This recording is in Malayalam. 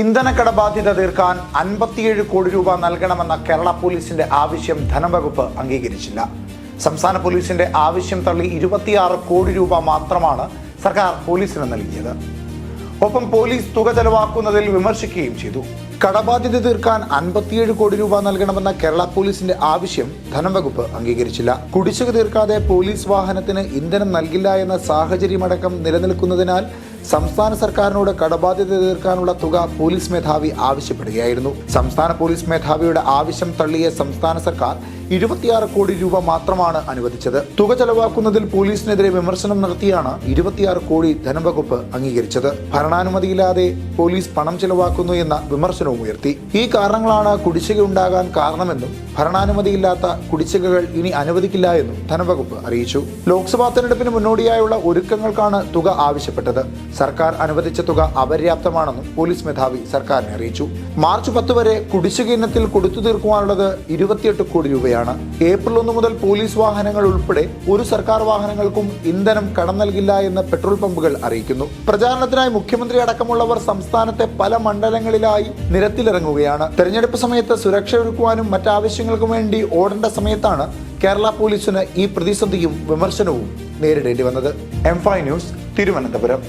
ഇന്ധന കടബാധ്യത തീർക്കാൻ അൻപത്തിയേഴ് കോടി രൂപ നൽകണമെന്ന കേരള പോലീസിന്റെ ആവശ്യം ധനവകുപ്പ് അംഗീകരിച്ചില്ല. സംസ്ഥാന പോലീസിന്റെ ആവശ്യം തള്ളി ഇരുപത്തിയാറ് കോടി രൂപ മാത്രമാണ് സർക്കാർ പോലീസിന് നൽകിയത്. ഒപ്പം പോലീസ് തുക ചെലവാക്കുന്നതിൽ വിമർശിക്കുകയും ചെയ്തു. കടബാധ്യത തീർക്കാൻ അൻപത്തിയേഴ് കോടി രൂപ നൽകണമെന്ന കേരള പോലീസിന്റെ ആവശ്യം ധനവകുപ്പ് അംഗീകരിച്ചില്ല. കുടിശ്ശിക തീർക്കാതെ പോലീസ് വാഹനത്തിന് ഇന്ധനം നൽകില്ല എന്ന സാഹചര്യമടക്കം നിലനിൽക്കുന്നതിനാൽ സംസ്ഥാന സർക്കാരിനോട് കടബാധ്യത തീർക്കാനുള്ള തുക പോലീസ് മേധാവി ആവശ്യപ്പെടുകയായിരുന്നു. സംസ്ഥാന പോലീസ് മേധാവിയുടെ ആവശ്യം തള്ളിയ സംസ്ഥാന സർക്കാർ ഇരുപത്തിയാറ് കോടി രൂപ മാത്രമാണ് അനുവദിച്ചത്. തുക ചെലവാക്കുന്നതിൽ പോലീസിനെതിരെ വിമർശനം നടത്തിയാണ് ഇരുപത്തിയാറ് കോടി ധനവകുപ്പ് അംഗീകരിച്ചത്. ഭരണാനുമതിയില്ലാതെ പോലീസ് പണം ചെലവാക്കുന്നു എന്ന വിമർശനവും ഉയർത്തി. ഈ കാരണങ്ങളാണ് കുടിശ്ശിക ഉണ്ടാകാൻ കാരണമെന്നും ഭരണാനുമതിയില്ലാത്ത കുടിശ്ശികകൾ ഇനി അനുവദിക്കില്ല എന്നും ധനവകുപ്പ് അറിയിച്ചു. ലോക്സഭാ തെരഞ്ഞെടുപ്പിന് മുന്നോടിയായുള്ള ഒരുക്കങ്ങൾക്കാണ് തുക ആവശ്യപ്പെട്ടത്. സർക്കാർ അനുവദിച്ച തുക അപര്യാപ്തമാണെന്നും പോലീസ് മേധാവി സർക്കാരിനെ അറിയിച്ചു. മാർച്ച് പത്ത് വരെ കുടിശ്ശിക ഇനത്തിൽ കൊടുത്തു തീർക്കുവാനുള്ളത് ഇരുപത്തിയെട്ട് കോടി രൂപയാണ്. ഏപ്രിൽ ഒന്ന് മുതൽ പോലീസ് വാഹനങ്ങൾ ഉൾപ്പെടെ ഒരു സർക്കാർ വാഹനങ്ങൾക്കും ഇന്ധനം കടം നൽകില്ല എന്ന് പെട്രോൾ പമ്പുകൾ അറിയിക്കുന്നു. പ്രചാരണത്തിനായി മുഖ്യമന്ത്രി അടക്കമുള്ളവർ സംസ്ഥാനത്തെ പല മണ്ഡലങ്ങളിലായി നിരത്തിലിറങ്ങുകയാണ്. തെരഞ്ഞെടുപ്പ് സമയത്ത് സുരക്ഷ ഒരുക്കുവാനും മറ്റാവശ്യങ്ങൾക്കും വേണ്ടി ഓടേണ്ട സമയത്താണ് കേരള പോലീസിന് ഈ പ്രതിസന്ധിയും വിമർശനവും നേരിടേണ്ടി വന്നത്. M news Thiruvananthapuram.